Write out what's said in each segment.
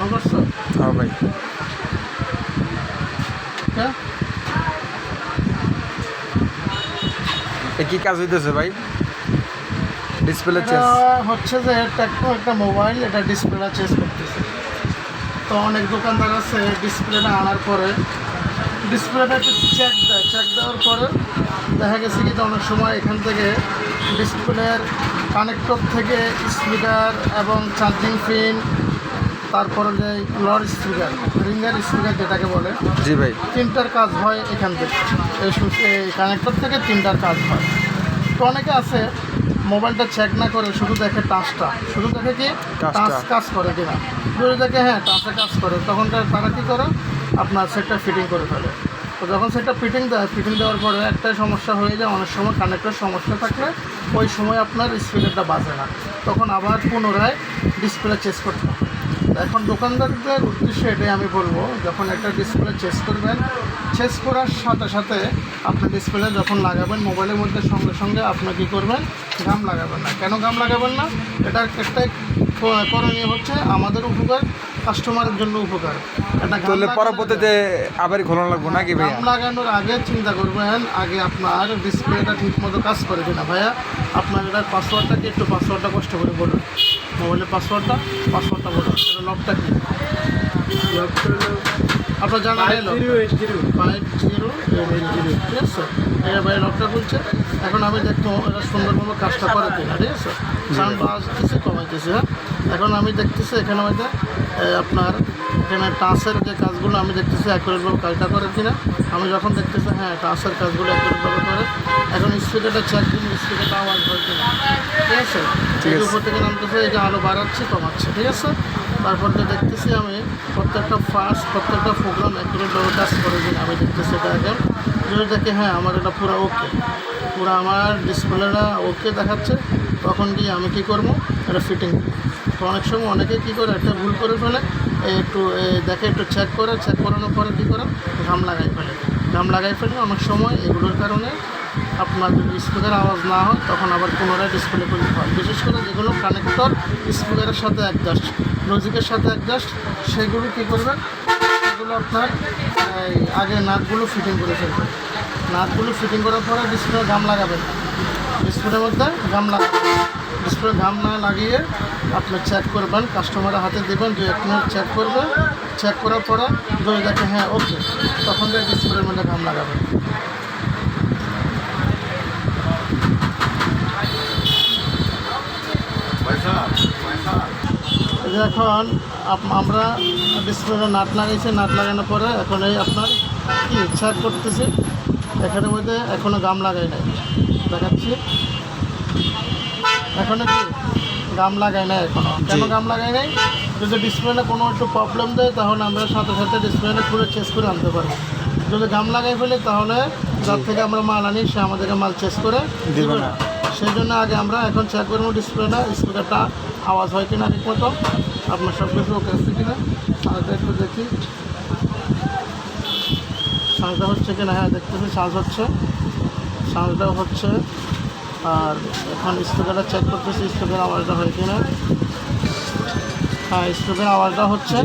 হ্যাঁ ভাই। হ্যাঁ? এ কি কাজ হইতেছে ভাই? ডিসপ্লে চেঞ্জ হচ্ছে যে একটা মোবাইল এটা ডিসপ্লেটা চেঞ্জ করতেছে। তো অনেক দোকানদার আছে ডিসপ্লেটা আনার পরে। ডিসপ্লেটা একটু চেক দেয়। চেক দেওয়ার পরে দেখা গেছে কি যে অনেক সময় এখান থেকে ডিসপ্লের কানেক্টর থেকে স্পিকার এবং চার্জিং পিন তারপরে যে লড স্পিকার রিঙ্গার স্পিকার যেটাকে বলে জি ভাই। তিনটার কাজ হয় এখান থেকে। এই এই কানেক্টর থেকে তিনটার কাজ হয়। তো অনেকে আছে মোবাইলটা চেক না করে শুধু দেখে টাচটা শুধু দেখে কি। টাচ কাজ করে কিনা। যদি দেখে হ্যাঁ টাচে কাজ করে তখন তারা কী করে? আপনার সেটটা ফিটিং করে ফেলে। তো যখন সেটটা ফিটিং দেয় ফিটিং দেওয়ার পরে একটাই সমস্যা হয়ে যায় অনেক সময় কানেক্টর সমস্যা থাকলে ওই সময় আপনার স্পিকারটা বাজে না। তখন আবার পুনরায় ডিসপ্লে চেঞ্জ করতে হবে। এখন দোকানদারদের উদ্দেশ্যে এটাই আমি বলব, যখন একটা ডিসপ্লে চেস করবেন চেস করার সাথে সাথে আপনি ডিসপ্লে যখন লাগাবেন মোবাইলের মধ্যে সঙ্গে সঙ্গে আপনি কী করবেন, গাম লাগাবেন না। কেন গাম লাগাবেন না? এটার একটাই করণীয় হচ্ছে আমাদের উপকার কাস্টমারের জন্য উপকার। এটা তাহলে পরবর্তীতে আবার খোলা লাগবো নাকি ভাই লাগানোর আগে চিন্তা করবেন আগে আপনার ডিসপ্লেটা ঠিক মতো কাজ করে কিনা ভাইয়া। আপনার এটার পাসওয়ার্ডটা কি একটু পাসওয়ার্ডটা কষ্ট করে বলুন। মোবাইলের পাসওয়ার্ডটা পাসওয়ার্ডটা বলুন এটা লকটা কি? আপনার জানা নেই ফাইভ জিরো জিরো। ঠিক আছে? এটা লকটা খুলছে এখন আমি দেখব এটা সুন্দরভাবে কাজটা করে কিনা ঠিক আছে? সাউন্ড বাজতেছে কমাইতেছে হ্যাঁ? এখন আমি দেখতেছি এখানে মধ্যে আপনার এখানে টাচের যে কাজগুলো আমি দেখতেছি অ্যাকুরেটভাবে কাজটা করে কিনা। আমি যখন দেখতেছি হ্যাঁ টাচের কাজগুলো অ্যাকুরেটভাবে করে এখন স্পিকারটা চেক দিন স্পিকারটা আওয়াজ হয় কিনা। ঠিক আছে? ঠিক আছে। উপর থেকে নামতেছে এই যে আলো বাড়াচ্ছে কমাচ্ছে ঠিক আছে? তারপর তো দেখতেছি আমি। প্রত্যেকটা ফার্স্ট প্রত্যেকটা প্রোগ্রাম অ্যাকুরেটভাবে কাজ করে দিন, আমি দেখতেছি এটা এখন যদি দেখি হ্যাঁ আমার এটা পুরো ওকে পুরো আমার ডিসপ্লেটা ওকে দেখাচ্ছে, তখন গিয়ে আমি কি করব? এটা ফিটিং তো অনেক সময় অনেকে কী করে, একটা ভুল করে ফেলে একটু দেখে একটু চেক করে চেক করানোর পরে কী করে ঘাম লাগাই ফেলে ঘাম লাগাই ফেলে অনেক সময় এগুলোর কারণে আপনার যদি স্পিকার আওয়াজ না হয়, তখন আবার পুনরায় ডিসপ্লে করতে হয়। বিশেষ করে যেগুলো কানেক্টর স্পিকারের সাথে অ্যাডজাস্ট লজিকের সাথে অ্যাডজাস্ট সেগুলো কী করবেন? সেগুলো আপনার আগে নাটগুলো ফিটিং করে ফেলবেন। নাটগুলো ফিটিং করার পরে ডিসপ্লে ঘাম লাগাবেন। ডিসপ্লের মধ্যে গাম লাগাবেন। ডিসপ্লে ঘাম না লাগিয়ে আপনি চেক করবেন কাস্টমারের হাতে দেবেন দু এক মিনিট চেক করবে। চেক করার পরে যদি দেখে হ্যাঁ ওকে তখন ডিসপ্লের মধ্যে গাম লাগাবেন। এখন আমরা ডিসপ্লে নাট লাগাইছি, নাট লাগানোর পরে এখন এই আপনার কি চেক করতেছি? এখানের মধ্যে এখনও গাম লাগাই নাই। দেখাচ্ছি। এখনও কি? গাম লাগাই নাই এখনও। কেন গাম লাগাই নাই? যদি ডিসপ্লেটা কোনো একটু প্রবলেম দেয় তাহলে আমরা সাথে সাথে ডিসপ্লেটা খুলে চেস করে আনতে পারব যদি গাম লাগাই ফেলি তাহলে যার থেকে আমরা মাল আনি সে আমাদেরকে মাল চেস করে দিবে না। না সেই জন্য আগে আমরা এখন চেক করব ডিসপ্লেটা স্পিকারটা আওয়াজ হয় কিনা ঠিক মতো। আপনার সব কিছু ওকে আছে কিনা? সাউন্ডটা একটু দেখি। সাউন্ডটা হচ্ছে কিনা? হ্যাঁ দেখতেছি সাউন্ড হচ্ছে। সাউন্ডটাও হচ্ছে আর এখন স্পিকারটা চেক করতেছি স্পিকার আওয়াজটা হয় কিনা। হ্যাঁ স্পিকার আওয়াজটা হচ্ছে।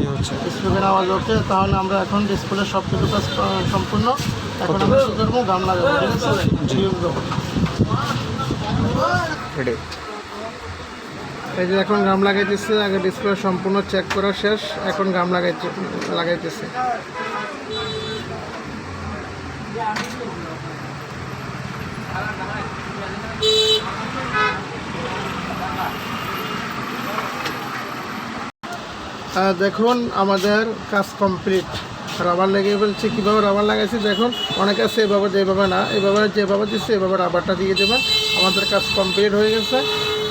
স্পিকার আওয়াজ হচ্ছে তাহলে আমরা এখন ডিসপ্লে সব কিছু কাজ সম্পূর্ণ। এখন আমরা কী করব গাম লাগাবো ঠিক আছে। দেবো। এই যে এখন গাম লাগাইতেছে আগে ডিসপ্লে সম্পূর্ণ চেক করা শেষ এখন গাম লাগাইতে লাগাইতেছে। দেখুন, আমাদের কাজ কমপ্লিট রাবার লেগে ফেলছে। কীভাবে রাবার লাগাইছি দেখুন, অনেকে আছে এভাবে, যেভাবে না, এভাবে যেভাবে দিচ্ছে, এভাবে রাবারটা দিয়ে দেবেন। আমাদের কাজ কমপ্লিট হয়ে গেছে।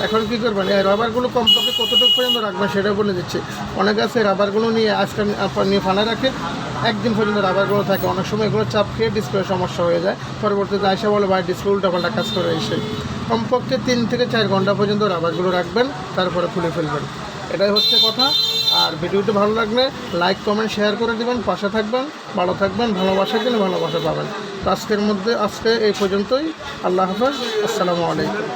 এখন কী করবেন? এই রাবারগুলো কমপক্ষে কতটুকু পর্যন্ত রাখবেন সেটা বলে দিচ্ছি। অনেকে আছে রাবারগুলো নিয়ে আজকে নিয়ে ফানা রাখে। একদিন পর্যন্ত রাবারগুলো থাকে। অনেক সময় এগুলো চাপ খেয়ে ডিসপ্লে সমস্যা হয়ে যায়। পরবর্তীতে আইসা বলে, ভাই ডিসপ্লে উল্টাপাল্টা কাজ করে এসে। কমপক্ষে তিন থেকে চার ঘণ্টা পর্যন্ত রাবারগুলো রাখবেন, তারপরে খুলে ফেলবেন। এটাই হচ্ছে কথা। আর ভিডিওটি ভালো লাগলে লাইক, কমেন্ট, শেয়ার করে দিবেন, পাশে থাকবেন, ভালো থাকবেন, ভালোবাসা দিলে ভালোবাসা পাবেন। তো আজকের মধ্যে, আজকে এই পর্যন্তই। আল্লাহ হাফেজ, আসসালামু আলাইকুম।